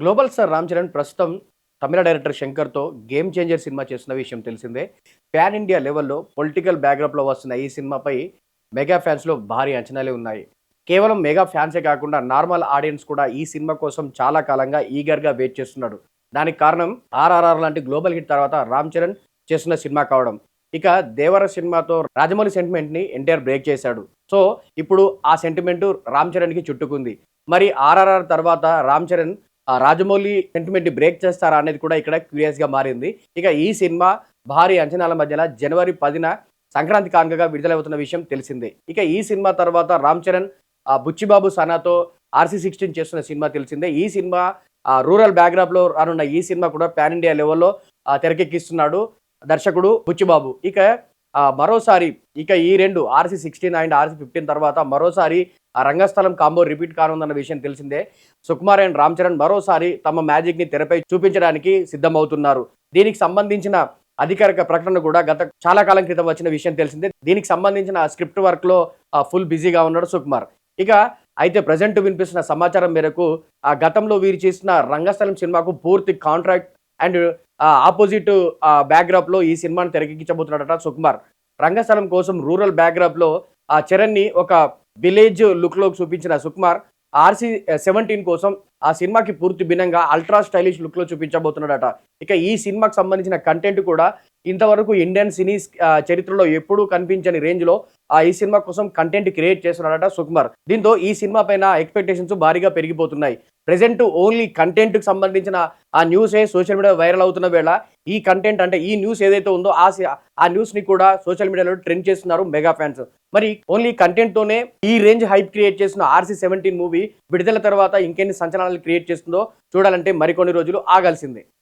Global star Ram Charan ప్రస్తుతం తమిళ director శంకర్తో game changer cinema చేస్తున్న విషయం తెలిసిందే. ప్యాన్ ఇండియా లెవెల్లో పొలిటికల్ బ్యాక్డ్రాప్లో వస్తున్న ఈ సినిమాపై మెగా ఫ్యాన్స్లో భారీ అంచనాలే ఉన్నాయి. కేవలం మెగా ఫ్యాన్సే కాకుండా నార్మల్ ఆడియన్స్ కూడా ఈ సినిమా కోసం చాలా కాలంగా ఈగర్గా వెయిట్ చేస్తున్నాడు. దానికి కారణం ఆర్ఆర్ఆర్ లాంటి గ్లోబల్ హిట్ తర్వాత రామ్ చరణ్ చేస్తున్న సినిమా కావడం. ఇక దేవర సినిమాతో రాజమౌళి సెంటిమెంట్ని ఎన్టీఆర్ బ్రేక్ చేశాడు. సో ఇప్పుడు ఆ సెంటిమెంట్ రామ్ చరణ్కి చుట్టుకుంది. మరి ఆర్ఆర్ఆర్ తర్వాత రామ్ చరణ్ రాజమౌళి సెంటిమెంట్ బ్రేక్ చేస్తారా అనేది కూడా ఇక్కడ క్యూరియస్గా మారింది. ఇక ఈ సినిమా భారీ అంచనాల మధ్యన జనవరి పదిన సంక్రాంతి కానుకగా విడుదలవుతున్న విషయం తెలిసిందే. ఇక ఈ సినిమా తర్వాత రామ్ చరణ్ బుచ్చిబాబు సనాతో ఆర్సీ సిక్స్టీన్ చేస్తున్న సినిమా తెలిసిందే. ఈ సినిమా ఆ రూరల్ బ్యాక్డ్రాప్లో రానున్న ఈ సినిమా కూడా పాన్ ఇండియా లెవెల్లో తెరకెక్కిస్తున్నాడు దర్శకుడు బుచ్చిబాబు. ఇక మరోసారి ఇక ఈ రెండు RC sixteen and RC fifteen తర్వాత మరోసారి ఆ రంగస్థలం కాంబో రిపీట్ కానుందన్న విషయం తెలిసిందే. సుకుమార్ అండ్ రామ్ చరణ్ మరోసారి తమ మ్యాజిక్ని తెరపై చూపించడానికి సిద్ధమవుతున్నారు. దీనికి సంబంధించిన అధికారిక ప్రకటన కూడా గత చాలా కాలం క్రితం వచ్చిన విషయం తెలిసిందే. దీనికి సంబంధించిన స్క్రిప్ట్ వర్క్లో ఫుల్ బిజీగా ఉన్నాడు సుకుమార్. ఇక అయితే ప్రజెంట్ వినిపిస్తున్న సమాచారం మేరకు ఆ గతంలో వీరు చేసిన రంగస్థలం సినిమాకు పూర్తి కాంట్రాక్ట్ అండ్ ఆపోజిట్ బ్యాక్గ్రాప్లో ఈ సినిమాను తెరకెక్కించబోతున్నాడట సుకుమార్. రంగస్థలం కోసం రూరల్ బ్యాక్డ్రాప్లో ఆ చరణ్ని ఒక విలేజ్ లుక్లో చూపించిన సుకుమార్ ఆర్సీ సెవెంటీన్ కోసం ఆ సినిమాకి పూర్తి భిన్నంగా అల్ట్రా స్టైలిష్ లుక్లో చూపించబోతున్నాడట. ఇక ఈ సినిమాకి సంబంధించిన కంటెంట్ కూడా ఇంతవరకు ఇండియన్ సినీ చరిత్రలో ఎప్పుడూ కనిపించని రేంజ్లో ఆ ఈ సినిమా కోసం కంటెంట్ క్రియేట్ చేస్తున్నాడట సుకుమార్. దీంతో ఈ సినిమా పైన ఎక్స్పెక్టేషన్స్ భారీగా పెరిగిపోతున్నాయి. ప్రెసెంట్ ఓన్లీ కంటెంట్కి సంబంధించిన ఆ న్యూస్ సోషల్ మీడియా వైరల్ అవుతున్న వేళ ఈ కంటెంట్ అంటే ఈ న్యూస్ ఏదైతే ఉందో ఆ ఆ న్యూస్ని కూడా సోషల్ మీడియాలో ట్రెండ్ చేస్తున్నారు మెగా ఫ్యాన్స్ మరి ఓన్లీ కంటెంట్ తోనే ఈ రేంజ్ హైప్ క్రియేట్ చేసిన ఆర్సీ సెవెంటీన్ మూవీ విడుదల తర్వాత ఇంకెన్ని సంచలనాలు క్రియేట్ చేస్తుందో చూడాలంటే మరికొన్ని రోజులు ఆగాల్సిందే.